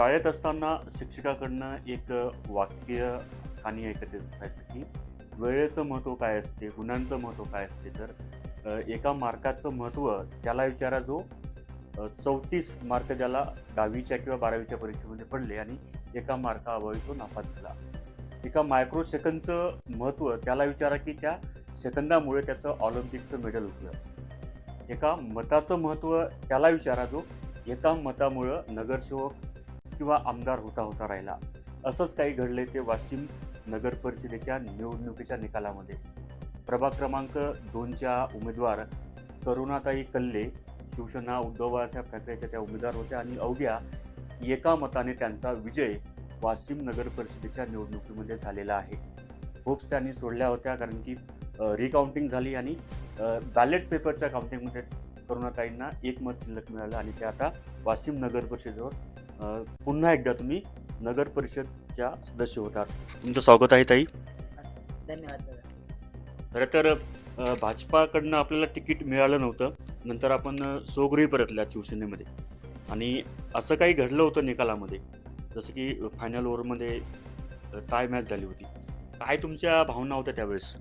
शाळेत असताना शिक्षकाकडनं एक वाक्य आणि ऐकत येत असायचं की वेळेचं महत्त्व काय असते गुणांचं महत्त्व काय असते? तर एका मार्काचं महत्त्व त्याला विचारा जो चौतीस मार्क ज्याला दहावीच्या किंवा बारावीच्या परीक्षेमध्ये पडले आणि एका मार्काअभावी तो नापास झाला. एका मायक्रो सेकंदचं महत्त्व त्याला विचारा की त्या सेकंदामुळे त्याचं ऑलिम्पिकचं मेडल उठलं एका मताचं महत्त्व त्याला विचारा जो एका मतामुळं नगरसेवक किंवा आमदार होता होता राहिला. असंच काही घडले ते वाशिम नगर परिषदेच्या निवडणुकीच्या निकालामध्ये. प्रभाग क्रमांक दोनच्या उमेदवार करुणाताई कल्ले शिवसेना उद्धव बाळासाहेब ठाकरेच्या त्या उमेदवार होत्या आणि अवघ्या एका मताने त्यांचा विजय वाशिम नगर परिषदेच्या निवडणुकीमध्ये झालेला आहे. होप्स त्यांनी सोडल्या होत्या कारण की रिकाउंटिंग झाली आणि बॅलेट पेपरच्या काउंटिंगमध्ये करुणाताईंना एक मत शिल्लक मिळालं आणि ते आता वाशिम नगर परिषदेवर पुन्हा एकदा तुम्ही नगर परिषदच्या सदस्य होतात. तुमचं स्वागत आहे ताई. धन्यवाद दादा. खरं तर भाजपाकडनं आपल्याला तिकीट मिळालं नव्हतं. नंतर आपण स्वगृही परतल्या शिवसेनेमध्ये. आणि असं काही घडलं होतं निकालामध्ये. जसं की फायनल ओव्हरमध्ये टाय मॅच झाली होती. काय तुमच्या भावना होत्या त्यावेळेस?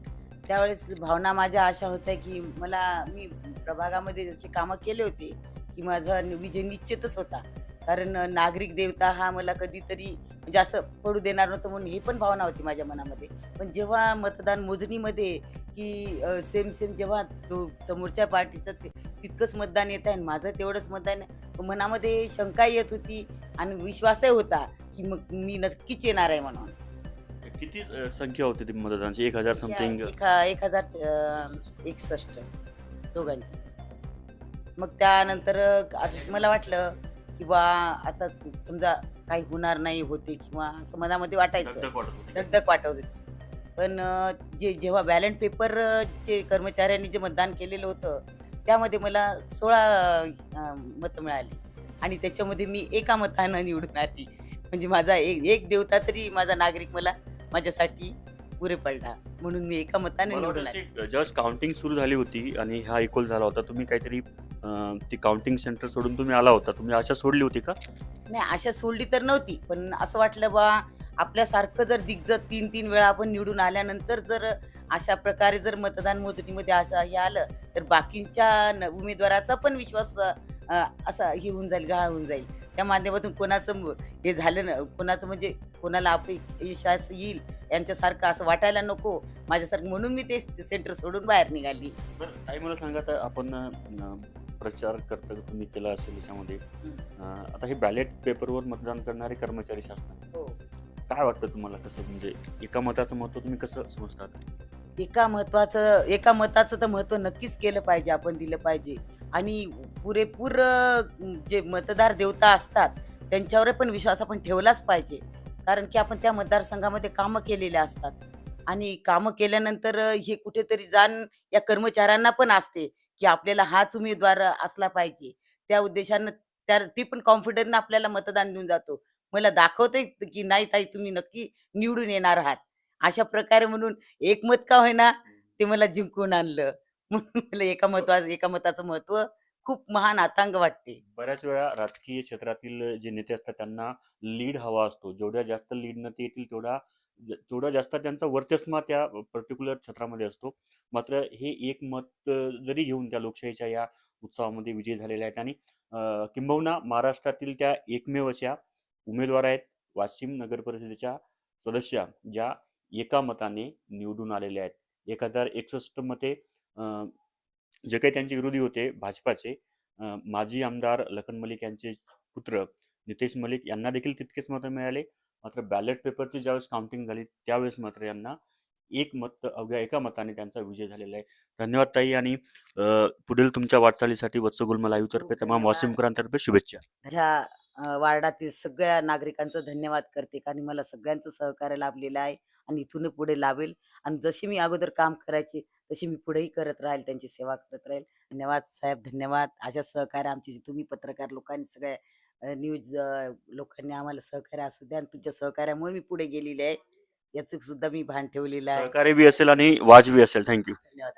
त्यावेळेस भावना माझ्या अशा होत्या की मला मी प्रभागामध्ये जसे कामं केले होते की माझा विजय निश्चितच होता. कारण नागरिक देवता हा मला कधीतरी म्हणजे असं पडू देणार नव्हतं म्हणून ही पण भावना होती माझ्या मनामध्ये. पण जेव्हा मतदान मोजणीमध्ये की सेम सेम जेव्हा तो समोरच्या पार्टीचं ते तितकंच मतदान येत आहे आणि माझं तेवढंच मतदान आहे, मनामध्ये शंका येत होती आणि विश्वासही होता की मग मी नक्कीच येणार आहे म्हणून. किती संख्या होती ती मतदानाची? एक हजार समथिंग एक हजार एकसष्ट दोघांची. मग त्यानंतर असं मला वाटलं की बा आता समजा काही होणार नाही होते किंवा असं मनामध्ये वाटायचं. दगदग वाटत होती. पण अं, जे जेव्हा बॅलेट पेपर चे कर्मचाऱ्यांनी जे मतदान केलेलं होतं त्यामध्ये मला सोळा मतं मिळाली. आणि त्याच्यामध्ये मी एका मतानं निवडून आली. म्हणजे माझा एक एक देवता तरी माझा नागरिक मला माझ्यासाठी पुरे पडला. म्हणून मी एका मताने निवडून आले जस्ट काउंटिंग सुरू झाली होती आणि हा इक्वल झाला होता. तुम्ही काहीतरी अ, ती काउंटिंग सेंटर सोडून तुम्ही आला होता. तुम्ही आशा सोडली होती का? नाही आशा सोडली तर नव्हती. पण असं वाटलं बा आपल्यासारखं जर दिग्गज तीन तीन वेळा आपण निवडून आल्यानंतर जर अशा प्रकारे जर मतदान मोजणीमध्ये असं हे आलं तर बाकीच्या न- उमेदवाराचा पण विश्वास अं, असा हे होऊन जाईल गहाळ होऊन जाईल. त्या माध्यमातून कोणाचं म- हे झालं ना कोणाचं म्हणजे कोणाला विश्वास येईल यांच्यासारखं असं वाटायला नको. माझ्यासारखं म्हणून मी ते सेंटर सोडून बाहेर निघाली. बरं ताई मला सांगा आता आपण प्रचार करता तुम्ही केला असेल याच्यामध्ये आता हे बॅलेट पेपरवर मतदान करणारे कर्मचारी शासनाचे. हो. काय वाटतं तुम्हाला कसं म्हणजे एका मताचं महत्त्व तुम्ही कसं समजतात एका महत्वाचं एका मताचं तर महत्त्व नक्कीच केलं पाहिजे आपण दिलं पाहिजे. आणि पुरेपूर जे मतदार देवता असतात त्यांच्यावर पण विश्वास आपण ठेवलाच पाहिजे. कारण की आपण त्या मतदारसंघामध्ये कामं केलेले असतात. आणि कामं केल्यानंतर हे कुठेतरी जाण या कर्मचाऱ्यांना पण असते की आपल्याला हाच उमेदवार असला पाहिजे. त्या उद्देशानं त्या ती पण कॉन्फिडन्स आपल्याला मतदान देऊन जातो. मला दाखवते की नाही ताई तुम्ही नक्की निवडून येणार आहात. अशा प्रकारे म्हणून एकमत का होईना ते मला जिंकून आणलं. म्हणून मला एका महत्वाचं एका मताचं महत्त्व खूप महान आतंक वाटते. बऱ्याच वेळा राजकीय क्षेत्रातील जे नेते असतात त्यांना लीड हवा असतो. जेवढ्या जास्त लीड न ते येतील तेवढा तेवढा जास्त त्यांचा वर्चस्मा त्या पर्टिक्युलर क्षेत्रामध्ये असतो. मात्र हे एक मत जरी घेऊन त्या लोकशाहीच्या या उत्सवामध्ये विजयी झालेले आहेत आणि किंबहुना महाराष्ट्रातील त्या एकमेव अशा उमेदवार आहेत वाशिम नगर परिषदेच्या सदस्या ज्या एका मताने निवडून आलेल्या आहेत. एक हजार एकसष्ट मते जे काही त्यांचे विरोधी होते भाजपाचे माजी आमदार लखन मलिक यांचे पुत्र नितेश मलिक यांना देखील तितकेच मतं मिळाले. मात्र बॅलेट पेपरची ज्यावेळेस काउंटिंग झाली त्यावेळेस मात्र यांना एक मत अवघ्या एका मताने त्यांचा विजय झालेला आहे. धन्यवाद ताई आणि पुढील तुमच्या वाटचालीसाठी वत्स गुलमा लाईव्ह तर्फे तमाम धन्यवाद. वाशिमकरांतर्फे शुभेच्छा. माझ्या वार्डातील सगळ्या नागरिकांचं धन्यवाद करते कारण मला सगळ्यांचं सहकार्य लाभलेलं आहे आणि इथून पुढे लाभेल आणि जशी मी अगोदर काम करायचे तशी मी पुढेही करत राहील त्यांची सेवा करत राहील. धन्यवाद साहेब धन्यवाद. अशा सहकार्य आमची जी तुम्ही पत्रकार लोकांनी सगळ्या न्यूज लोकांनी आम्हाला सहकार्य असू द्या आणि तुमच्या सहकार्यामुळे मी पुढे गेलेली आहे. याचं सुद्धा मी भान ठेवलेलं आहे. सहकार्य बी असेल आणि वाजवी असेल. थँक्यू धन्यवाद